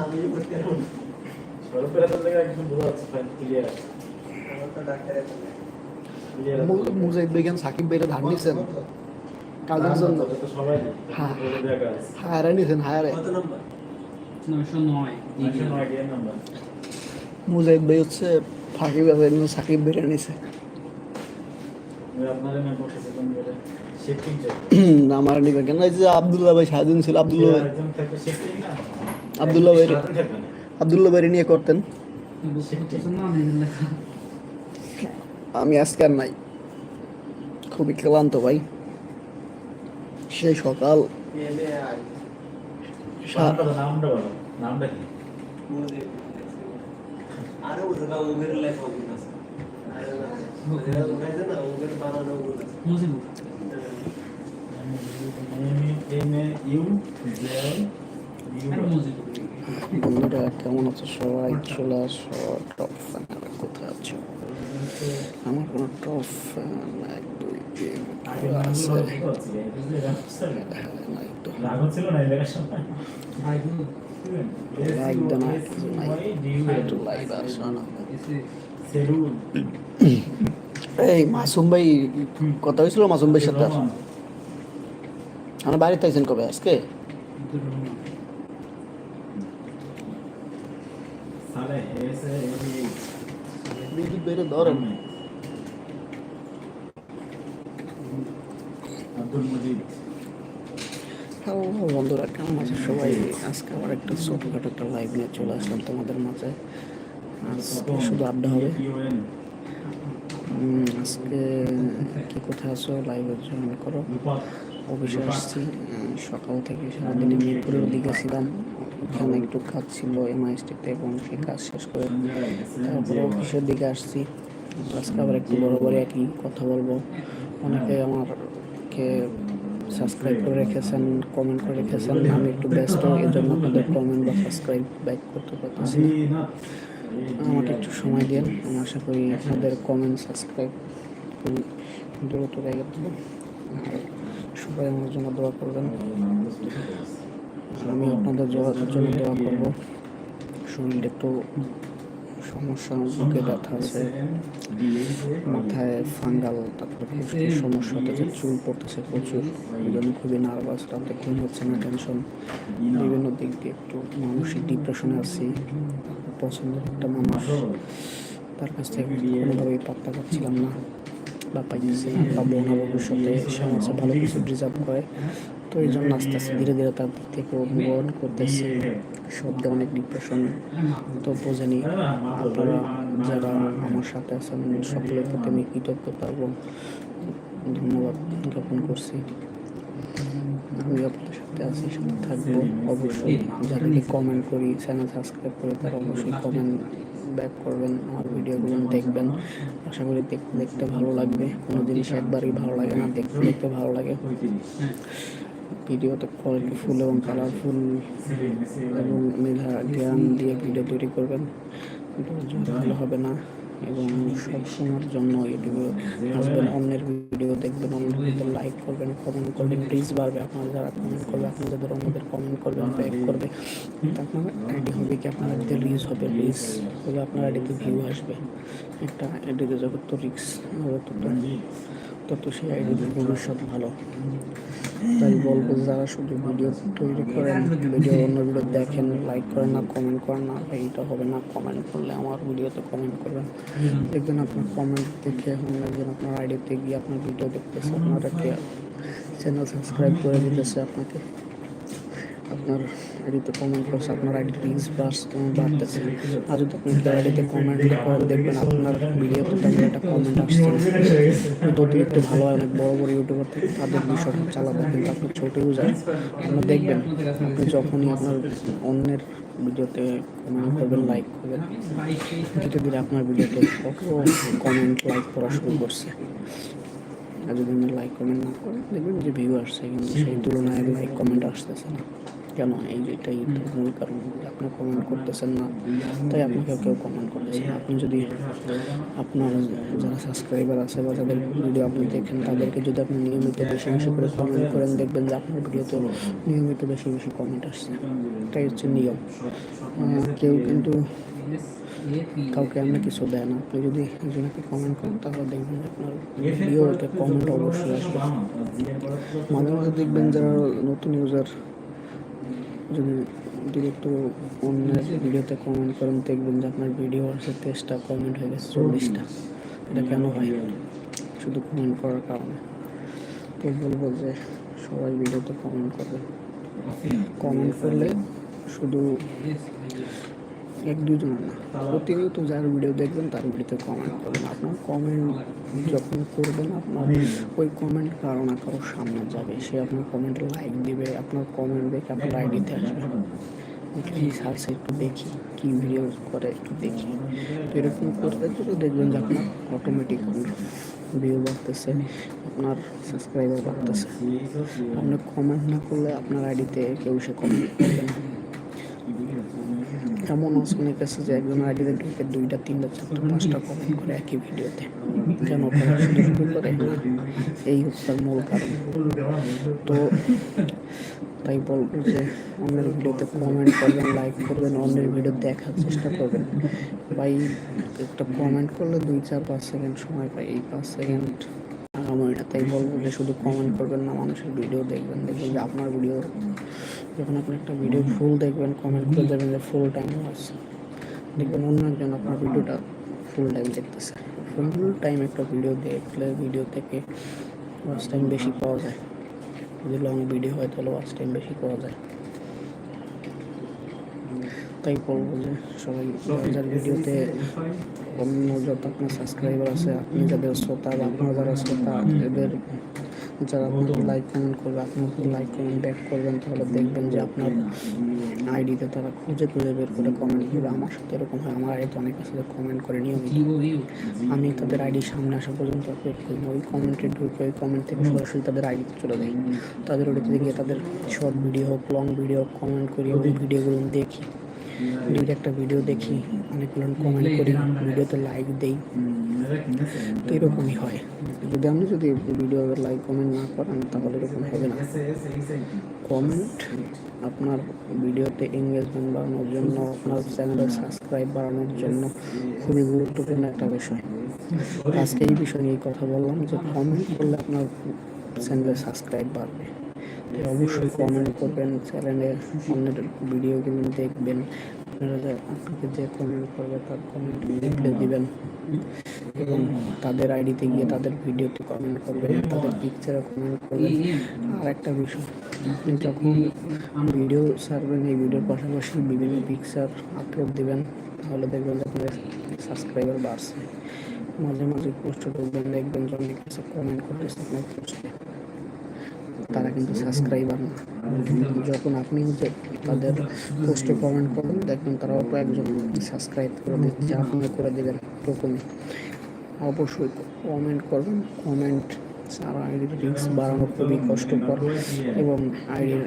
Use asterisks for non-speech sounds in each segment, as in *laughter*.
আমি করতে পারব না। সরকারের থেকে একদম বোঝা যাচ্ছে ফাইন ক্লিয়ার আমার তো ডাক্তারের মুজাহিদ সাকিব ধার নিছেন? জন্য? হ্যাঁ। আছে। হায়ারে নিছেন হায়ারে। মুজাহিদ ভাই হচ্ছে ফাঁকি সাকিব ভাইরা নিছে। আপনাদের *clears throat* আমার নিবে কেন এই যে আবদুল্লাহ ভাই সারাদিন ছিল আবদুল্লাহ ভাই। আব্দুল্লাহ ভাই আবদুল্লাহ ভাই নিয়ে করতেন। আমি আজকে আর নাই। খুবই ক্লান্ত ভাই। সেই সকাল আর কেমন আছো সবাই চলে আসো টপ ফ্যান কোথায় আছো আমার কোনো টপ ফ্যান এক দুই তিন আছে হ্যাঁ, এই মাসুম ভাই কথা হয়েছিল মাসুম ভাইয়ের সাথে আমার বাড়িতে আইছেন কবে আজকে? বিদ্যুৎ ধরেন? আব্দুল মজিদ। হ্যালো বন্ধুরা কেমন আছে সবাই? আজকে আবার একটা ছোটোখাটো একটা লাইভ নিয়ে চলে আসলাম তোমাদের মাঝে। আজকে শুধু আড্ডা হবে। ইউএন আজকে কি কোথায় আছো? লাইভে জয়েন করো। অফিসে আসছি। সকাল থেকে সারাদিনে মিরপুরের দিকে ছিলাম। ওখানে একটু কাজ ছিল এমআইএসটিতে এবং সেই কাজ শেষ করে তারপরে অফিসের দিকে আসছি। আজকে আবার একটু বড় বড় একই কথা বলব। অনেকে আমারকে সাবস্ক্রাইব করে রেখেছেন কমেন্ট করে রেখেছেন। আমি একটু ব্যস্ত এর জন্য আপনাদের কমেন্ট বা সাবস্ক্রাইব ব্যাক করতে পারতেছি আমাকে একটু সময় দিন। আমি আশা করি আপনাদের কমেন্ট সাবস্ক্রাইব দ্রুত রেখে দেবো সবাই আমার জন্য দোয়া করবেন। আমি আপনাদের জন্য জন্য দোয়া করব। শরীর একটু সমস্যা, বুকে ব্যথা আছে, মাথায় ফাঙ্গাল, তারপরে সমস্যা হতেছে চুল পড়তেছে প্রচুর, এই জন্য খুবই নার্ভাস, রাতে ঘুম হচ্ছে না টেনশন বিভিন্ন দিক দিয়ে একটু মানসিক ডিপ্রেশনে আছি পছন্দের একটা মানুষ, তার কাছ থেকে কোনোভাবেই পাত্তা পাচ্ছিলাম না। বা পাইতেছি না পাবো না ভবিষ্যতে সে আমার ভালো কিছু ডিজার্ভ করে, তো এই জন্য আস্তে আস্তে ধীরে ধীরে তার দিক থেকে অনুবরণ করতেছি। শব্দে অনেক ডিপ্রেশন তো বোঝেনি আপনারা যারা আমার সাথে আছেন, সকলের প্রতি আমি কৃতজ্ঞতা এবং ধন্যবাদ জ্ঞাপন করছি। আমি আপনাদের সাথে আছি, সাথে থাকব। অবশ্যই যাদেরকে কমেন্ট করি চ্যানেল সাবস্ক্রাইব করে তারা অবশ্যই কমেন্ট ব্যাক করবেন, আমার ভিডিওগুলো দেখবেন। আশা করি দেখতে দেখতে ভালো লাগবে। কোনো জিনিস একবারই ভালো লাগে না, দেখতে দেখতে ভালো লাগে। ভিডিওতে কোয়ালিটিফুল এবং কালারফুল এবং মেধা জ্ঞান দিয়ে ভিডিও তৈরি করবেন। ভালো হবে না। এবং সব সময়ের জন্য ইউটিউবে আসবেন। অন্যের ভিডিও দেখবেন ভিডিও লাইক করবেন কমেন্ট করবেন। প্লিজ বাড়বে আপনারা যারা কমেন্ট করবে আপনাদের অন্যদের কমেন্ট করবেন ব্যাক করবে। আপনার আইডি হবে কি আপনার আইডিতে রিচ হবে রিচ হলে আপনার আইডিতে ভিউ আসবে। একটা আইডিতে যত রিক্স তত তত সেই আইডির ভবিষ্যৎ ভালো। তাই বলব যারা শুধু ভিডিও তৈরি করেন, ভিডিও অন্য ভিডিও দেখেন লাইক করেন না কমেন্ট করেন না, এইটা হবে না। কমেন্ট করলে আমার ভিডিওতে কমেন্ট করবেন। দেখবেন আপনার কমেন্ট দেখে দেখবেন আপনার আইডিতে গিয়ে আপনার ভিডিও দেখতেছে আপনারাকে চ্যানেল সাবস্ক্রাইব করে দিতেছে আপনাকে। আপনার আইডিতে কমেন্ট করছে আপনার আইডি রিচ বাড়তেছে আর যদি আপনি আইডিতে কমেন্ট করেন দেখবেন আপনার তেমন একটা কমেন্ট আসছে। যদি একটু ভালো হয়, অনেক বড় বড় ইউটিউবার থেকে, তাদের বিষয়টা চালাবে কিন্তু আপনি ছোট ইউজার আপনার দেখবেন, আপনি যখনই আপনার অন্যের ভিডিওতে কমেন্ট করবেন লাইক করবেন, ধীরে ধীরে আপনার ভিডিওতে কমেন্ট লাইক করা শুরু করছে। আর যদি লাইক কমেন্ট না করেন, দেখবেন যে ভিউ আসছে, কিন্তু সেই তুলনায় লাইক কমেন্ট আসতেছে না। কেন এই যে তো মূল কারণ আপনি কমেন্ট করতেছেন না, তাই আপনাকে কেউ কমেন্ট করতেছে না। আপনি যদি আপনার যারা সাবস্ক্রাইবার আছে বা যাদের ভিডিও আপনি দেখেন, তাদেরকে যদি আপনি নিয়মিত বেশি বেশি করে কমেন্ট করেন, দেখবেন যে আপনার ভিডিওতে নিয়মিত বেশি বেশি কমেন্ট আসছে। এটাই হচ্ছে নিয়ম। কেউ কিন্তু কাউকে এমনি কিছু দেয় না। আপনি যদি একজনকে কমেন্ট করেন, তাহলে দেখবেন আপনার ভিডিওতে কমেন্ট অবশ্যই আসবে। মাঝে মাঝে দেখবেন যারা নতুন ইউজার যদি ডিরেক্ট অন্যের ভিডিওতে কমেন্ট করেন দেখবেন যে আপনার ভিডিও আছে তেইশটা কমেন্ট হয়ে গেছে চল্লিশটা। এটা কেন হয়? শুধু কমেন্ট করার কারণে। তো বলব যে সবাই ভিডিওতে কমেন্ট করবেন। কমেন্ট করলে শুধু এক দুজনের না। প্রতিনিয়ত যার ভিডিও দেখবেন, তার ভিডিওতে কমেন্ট করবেন। আপনার কমেন্ট যখন করবেন, আপনার ওই কমেন্ট কারও না কারও সামনে যাবে। সে আপনার কমেন্টে লাইক দিবে, আপনার কমেন্ট দেখে আপনার আইডিতে আসবে। সার্চ একটু দেখি, কি ভিডিও করে একটু দেখি। তো এরকম করতে করতে দেখবেন যে আপনার অটোমেটিক ভিউ বাড়তেছে, আপনার সাবস্ক্রাইবার বাড়তেছে। আপনি কমেন্ট না করলে আপনার আইডিতে কেউ সে কমেন্ট করবে না। এমন অনেক আছে যে একজন আইডিতে ঢুকে দুইটা, তিনটা, চারটা, পাঁচটা কমেন্ট করে একই ভিডিওতে। কেন করে? এই হচ্ছে তার মূল কারণ। তো তাই বলব যে, অন্যের ভিডিওতে কমেন্ট করবেন লাইক করবেন, অন্যের ভিডিও দেখার চেষ্টা করবেন। ভাই, একটা কমেন্ট করলে দুই, চার, পাঁচ সেকেন্ড সময় পাই। এই পাঁচ সেকেন্ড আগামী না তাই বলব যে শুধু কমেন্ট করবেন না মানুষের ভিডিও দেখবেন দেখবেন যে আপনার ভিডিও যখন আপনি একটা ভিডিও ফুল দেখবেন কমেন্ট করে দেবেন যে ফুল টাইম আছে দেখবেন অন্য একজন আপনার ভিডিওটা ফুল টাইম দেখতেছে ফুল টাইম একটা ভিডিও দেখলে ভিডিও থেকে ওয়াচ টাইম বেশি পাওয়া যায় যদি লং ভিডিও হয় তাহলে ওয়াচ টাইম বেশি পাওয়া যায় তাই বলব যে সবাই ভিডিওতে যত আপনার সাবস্ক্রাইবার আছে আপনি যাদের শ্রোতা বা আপনার যারা শ্রোতা এদের যারা আপনাকে লাইক কমেন্ট করবে আপনি লাইক কমেন্ট ব্যাক করবেন তাহলে দেখবেন যে আপনার আইডিতে তারা খুঁজে খুঁজে বের করে কমেন্ট করবে আমার সাথে এরকম হয় আমার আইডিতে অনেক আছে কমেন্ট করে নিয়মিত। আমি তাদের আইডির সামনে আসা পর্যন্ত ওয়েট করি না। ওই কমেন্টে ঢুকে ওই কমেন্ট থেকে সরাসরি তাদের আইডিতে চলে যাই। তাদের ওটিতে গিয়ে তাদের শর্ট ভিডিও হোক লং ভিডিও হোক কমেন্ট করি ওই ভিডিওগুলো দেখি। দুইটা একটা ভিডিও দেখি অনেকগুলো কমেন্ট করি ভিডিওতে লাইক দেই। তো এরকমই হয়। যদি আপনি যদি ভিডিও লাইক কমেন্ট না করেন, তাহলে এরকম হবে না। কমেন্ট আপনার ভিডিওতে এঙ্গেজমেন্ট বাড়ানোর জন্য, আপনার চ্যানেলের সাবস্ক্রাইব বাড়ানোর জন্য খুবই গুরুত্বপূর্ণ একটা বিষয়। আজকে এই বিষয় নিয়ে কথা বললাম যে কমেন্ট করলে আপনার চ্যানেলের সাবস্ক্রাইব বাড়বে। অবশ্যই কমেন্ট করবেন চ্যানেলে অন্যের ভিডিওগুলো দেখবেন। আপনারা আপনাকে যে কমেন্ট করবে, তার কমেন্ট রিপ্লাই দিবেন। এবং তাদের আইডিতে গিয়ে তাদের ভিডিওতে কমেন্ট করবেন, তাদের পিকচারে কমেন্ট করবেন। আর একটা বিষয়, আপনি যখন ভিডিও ছাড়বেন, এই ভিডিওর পাশাপাশি বিভিন্ন পিকচার আপলোড দেবেন, তাহলে দেখবেন আপনাদের সাবস্ক্রাইবার বাড়ছে। মাঝে মাঝে পোস্ট ঢুকবেন দেখবেন যে অনেক কিছু কমেন্ট করতেছে আপনার পোস্টে তারা কিন্তু সাবস্ক্রাইবার না যখন আপনি তাদের পোস্টে কমেন্ট করবেন, দেখবেন তারা অত একজন সাবস্ক্রাইব করে দিচ্ছে আপনি করে দেবেন এরকমই অবশ্যই কমেন্ট করবেন কমেন্ট সারা আইডির রিক্স বাড়ানো খুবই কষ্টকর এবং আইডির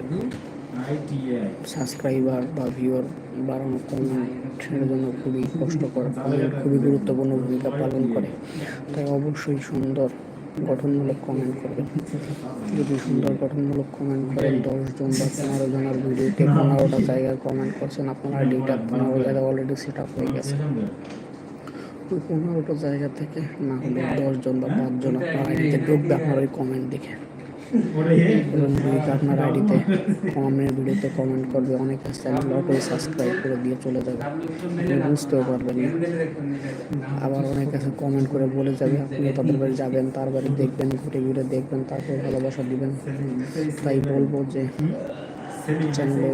সাবস্ক্রাইবার বা ভিউয়ার বাড়ানো কমেন্টের জন্য খুবই কষ্টকর খুবই গুরুত্বপূর্ণ ভূমিকা পালন করে। তাই অবশ্যই সুন্দর গঠনমূলক কমেন্ট করবেন যদি সুন্দর গঠনমূলক কমেন্ট করেন দশজন বা পনেরো জনের ভিডিওতে পনেরোটা জায়গায় কমেন্ট করছেন, আপনার আইডিটা পনেরো জায়গায় অলরেডি সেট আপ হয়ে গেছে। ওই পনেরোটা জায়গা থেকে না হলে দশজন বা পাঁচজন আপনার আইডিতে ঢুকবে, আপনার ওই কমেন্ট দেখে। এবং আপনার আইডিতে কমেন্ট ভিডিওতে কমেন্ট করবে অনেক চ্যানেল অটোই সাবস্ক্রাইব করে দিয়ে চলে যাবে। বুঝতেও পারবেন না। আবার অনেক কাছে কমেন্ট করে বলে যাবে আপনি তাদের বাড়ি যাবেন তার বাড়ি দেখবেন ঘুরে ঘুরে দেখবেন তারপর ভালোবাসা দিবেন। তাই বলব যে চ্যানেলে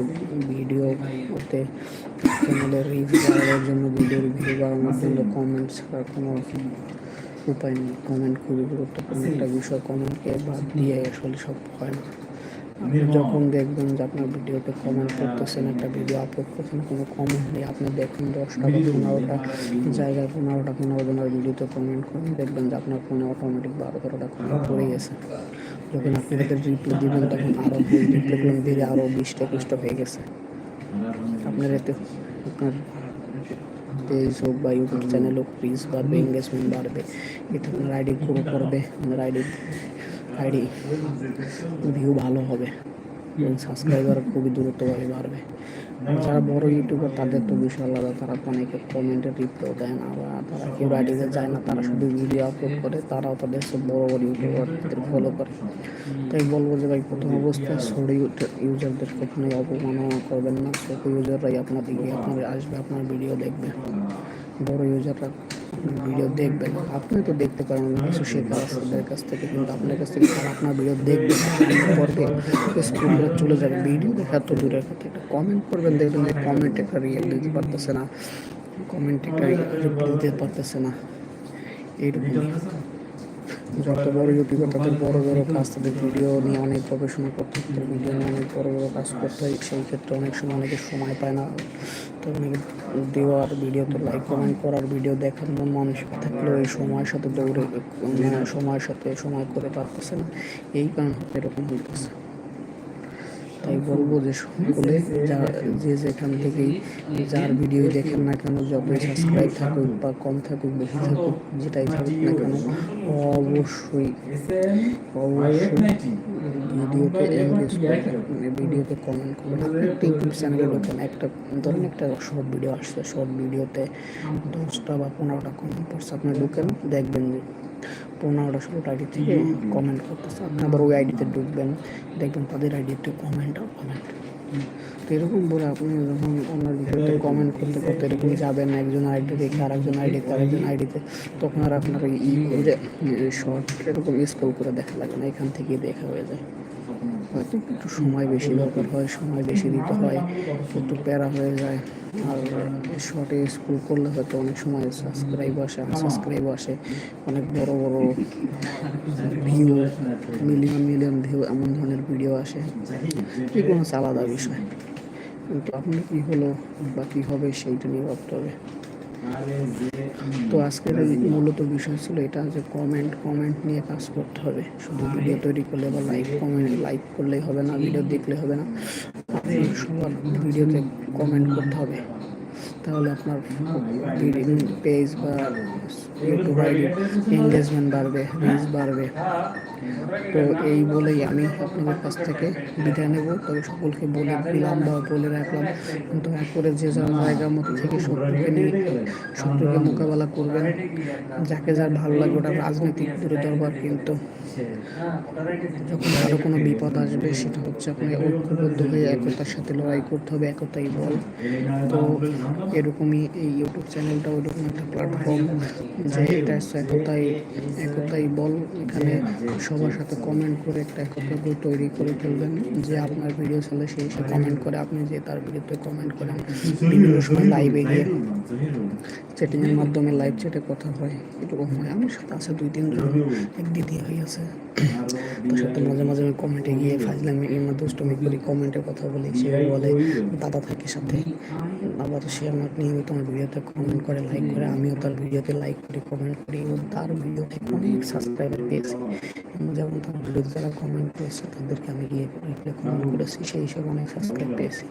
ভিডিও ওতে চ্যানেলের রিচ বাড়ানোর জন্য ভিডিওর ভিডিও বাড়ানোর জন্য কমেন্ট ছাড়া কোনো উপায় নেই। কমেন্ট খুবই গুরুত্বপূর্ণ একটা বিষয়। কমেন্টকে বাদ দিয়ে আসলে সব হয় না। আপনি যখন দেখবেন যে আপনার ভিডিওতে কমেন্ট করতেছেন একটা ভিডিও আপলোড করছেন কোনো কমেন্ট নেই। আপনি দেখুন দশটা বা পনেরোটা জায়গায় পনেরোটা পনেরো জনের ভিডিওতে কমেন্ট করুন দেখবেন যে আপনার ফোনে অটোমেটিক বারো তেরোটা কমেন্ট পড়ে গেছে। যখন আপনি তাদের রিপ্লাই দিবেন তখন আরও রিপ্লাই করুন ধীরে আরও বিশটা একুশটা হয়ে গেছে। আপনার এতে আপনার পেজ হোক বা ইউটিউব চ্যানেল হোক রিচ বাড়বে এঙ্গেজমেন্ট বাড়বে এতে আপনার আইডি গ্রো করবে আপনার আইডি আইডি ভিউ ভালো হবে। এবং সাবস্ক্রাইবার খুবই দ্রুতভাবে বাড়বে। যারা বড় ইউটিউবার তাদের তো বিষয় আলাদা। তারা অনেকে কমেন্টে রিপ্লাই দেয় না বা তারা কেউ আইডিতে যায় না। তারা শুধু ভিডিও আপলোড করে, তারাও তাদের সব বড় বড় ইউটিউবারদের ফলো করে। তাই বলব যে ভাই, প্রথম অবস্থায় ছোট ইউজারদের কখনোই অপমাননা করবেন না। ছোট ইউজাররাই আপনার দিকে, আপনার আসবে, আপনার ভিডিও দেখবে। বড় ইউজাররা ভিডিও দেখবেন। আপনি তো দেখতে পারেন অনেক কিছু শেখার আছে কাছ থেকে, কিন্তু আপনার কাছ থেকে তারা আপনার ভিডিও দেখবে পড়বে স্ক্রিন চলে যাবে। ভিডিও দেখা তো দূরের কথা। একটা কমেন্ট করবেন, দেখবেন যে কমেন্ট একটা রিয়েল দিতে পারতেছে না। কমেন্ট একটা দিতে পারতেছে না। এইরকম। যত বড় ইউটিউবার বড় বড় কাজ তাদের ভিডিও নিয়ে অনেক গবেষণা করতে হয় ভিডিও নিয়ে অনেক বড় বড় কাজ করতে হয়। সেই ক্ষেত্রে অনেক সময় অনেকে সময় পায় না। তো অনেকে দেওয়ার ভিডিওতে লাইক কমেন্ট করার ভিডিও দেখার মন মানসিক থাকলেও এই সময়ের সাথে দৌড়ে মানে সময়ের সাথে সময় করে পারতেছে না। এই কারণে এরকম হইতেছে। তাই বলব যে সকলে যা যে যেখান থেকেই যার ভিডিও দেখেন না কেন যখন সাবস্ক্রাইব থাকুক বা কম থাকুক, বেশি থাকুক, যেটাই থাকুক না কেন, অবশ্যই অবশ্যই ভিডিওতে এনগেজ করবেন ভিডিওতে কমেন্ট আপনি একটা ইউটিউব চ্যানেলে ঢোকেন, একটা, ধরেন একটা শর্ট ভিডিও আসছে শর্ট ভিডিওতে দশটা বা পনেরোটা কমেন্ট পড়ছে আপনি ঢুকেন, দেখবেন যে পনেরোটা ষোলো আইডি থেকে কমেন্ট করতেছে। আপনার আবার ওই আইডিতে ঢুকবেন দেখবেন তাদের আইডিতে কমেন্ট আর কমেন্ট তো এরকম বলে আপনি যখন ওনার ভিডিওতে কমেন্ট করতে করতে এরকম যাবেন একজন আইডি দেখে আরেকজন আইডিতে আরেকজন আইডিতে তখন আর আপনার ই করে শর্ট এরকম স্ক্রল করে দেখা লাগে না এখান থেকেই দেখা হয়ে যায়। হয়তো একটু সময় বেশি দরকার হয়, সময় বেশি দিতে হয়, একটু প্যারা হয়ে যায়। আর শর্টে স্কুল করলে হয়তো অনেক সময় সাবস্ক্রাইব আসে আনসাবস্ক্রাইব আসে, অনেক বড় বড় ভিউ মিলিয়ন মিলিয়ন ভিউ এমন ধরনের ভিডিও আসে। এগুলো হচ্ছে আলাদা বিষয়। কিন্তু আপনার কী হলো বা কী হবে সেইটা নিয়ে ভাবতে হবে। তো আজকের মূলত বিষয় ছিল এটা যে কমেন্ট কমেন্ট নিয়ে কাজ করতে হবে। শুধু ভিডিও তৈরি করলে বা লাইক কমেন্ট লাইক করলেই হবে না ভিডিও দেখলে হবে না। সবার ভিডিওতে কমেন্ট করতে হবে। তাহলে আপনার পেজ বা আইডি এঙ্গেজমেন্ট বাড়বে রিচ বাড়বে। তো এই বলেই আমি আপনাদের কাছ থেকে বিদায় নেব। তবে সকলকে বলে দিলাম বা বলে রাখলাম, দয়া করে যে যার জায়গার মতো থেকে শত্রুকে নিয়ে শত্রুকে মোকাবেলা করবেন, যাকে যার ভালো লাগবে ওটা রাজনৈতিক দূরে দরবার কিন্তু। যখন আরও কোনো বিপদ আসবে, সেটা হচ্ছে আপনাকে ঐক্যবদ্ধ হয়ে একতার সাথে লড়াই করতে হবে, একতাই বল। তো এরকমই এই ইউটিউব চ্যানেলটা ওইরকম একটা প্ল্যাটফর্ম যে এটা একতাই একতাই বল। এখানে সবার সাথে কমেন্ট করে একটা একতা বই তৈরি করে ফেলবেন। যে আপনার ভিডিও চলে, সে এসে কমেন্ট করে, আপনি যে তার ভিডিওতে কমেন্ট করেন, বিভিন্ন সময় লাইভে গিয়ে চ্যাটিংয়ের মাধ্যমে লাইভ চ্যাটে কথা হয়, এরকম হয়। আমার সাথে আছে দুই তিনজন, এক দিদি হয়ে আছে। সাথে মাঝে মাঝে আমি কমেন্টে গিয়ে ফাজলামি এমন দুষ্টমি করি কমেন্টে কথা বলি সে বলে, দাদা থাকে সাথে। আবার সে আমার নিয়মিত আমার ভিডিওতে কমেন্ট করে লাইক করে, আমিও তার ভিডিওতে লাইক করি কমেন্ট করি এবং তার ভিডিওতে অনেক সাবস্ক্রাইবার পেয়েছি। যেমন তার ভিডিওতে যারা কমেন্ট করেছে তাদেরকে আমি গিয়ে কমেন্ট করেছি, সেই হিসেবে অনেক সাবস্ক্রাইব পেয়েছি।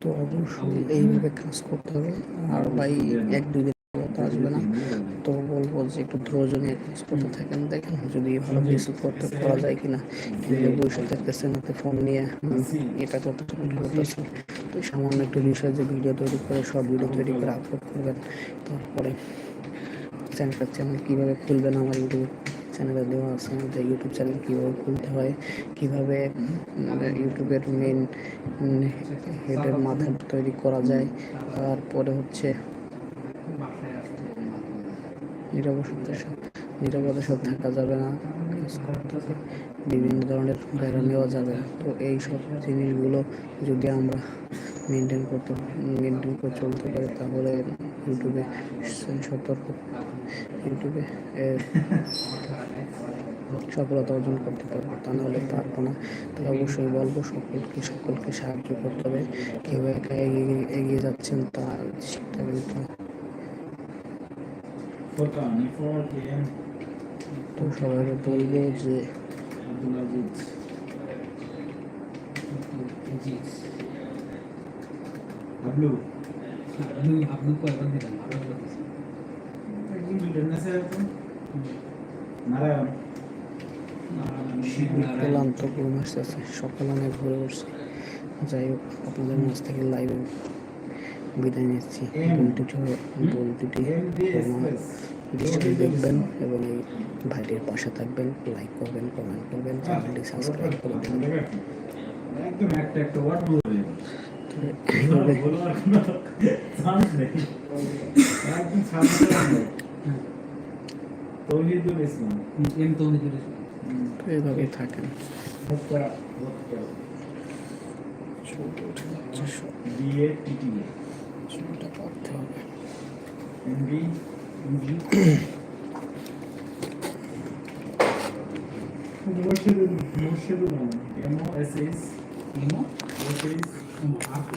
তো অবশ্যই এইভাবে কাজ করতে হবে। আর ভাই, এক দুই আসবে না। তো বলব যে একটু ধৈর্য নিয়ে কাজ করতে থাকেন, দেখেন যদি ভালো কিছু করতে করা যায় কিনা। এমনি বসে থাকতেছেন হাতে ফোন নিয়ে এটা করতে করতেছেন তো সামান্য একটু বিষয় যে ভিডিও তৈরি করে, সব ভিডিও তৈরি করে আপলোড করবেন। তারপরে চ্যানেলটা চ্যানেল কীভাবে খুলবেন, আমার ইউটিউব চ্যানেলে দেওয়া আছে যে ইউটিউব চ্যানেল কীভাবে খুলতে হয়, কীভাবে ইউটিউবের মেন হেডের মাথা তৈরি করা যায়। তারপরে হচ্ছে নিরবসত্বের সাথে থাকা যাবে না, কাজ করতে হবে, বিভিন্ন ধরনের বাইরে নেওয়া যাবে। তো এই সব জিনিসগুলো যদি আমরা মেনটেন করতে মেনটেন করে চলতে পারি, তাহলে ইউটিউবে সতর্ক, ইউটিউবে সফলতা অর্জন করতে পারব। তা নাহলে পারব না। তাই অবশ্যই বলব, সকলকে সকলকে সাহায্য করতে হবে। কেউ একা এগিয়ে এগিয়ে যাচ্ছেন তা সেটা কিন্তু তো সবাইকে বলব যে আব্দুল কয়বার আরও একদিন আছে নারায়ণ ক্লান্ত ঘুম আসতেছে সকাল অনেক ঘুরে উঠছে যাই হোক আপনাদের মাছ থেকে লাইভে বিদায় নিচ্ছি। দৃষ্টি দেখবেন এবং এই ভাইটির পাশে থাকবেন লাইক করবেন কমেন্ট করবেন চ্যানেলটি সাবস্ক্রাইব করে দেবেন। এইভাবে থাকেন। বিএ টিটিএ চুলটা কাটতে হবে। MB Murshidul S MO MO SS আপু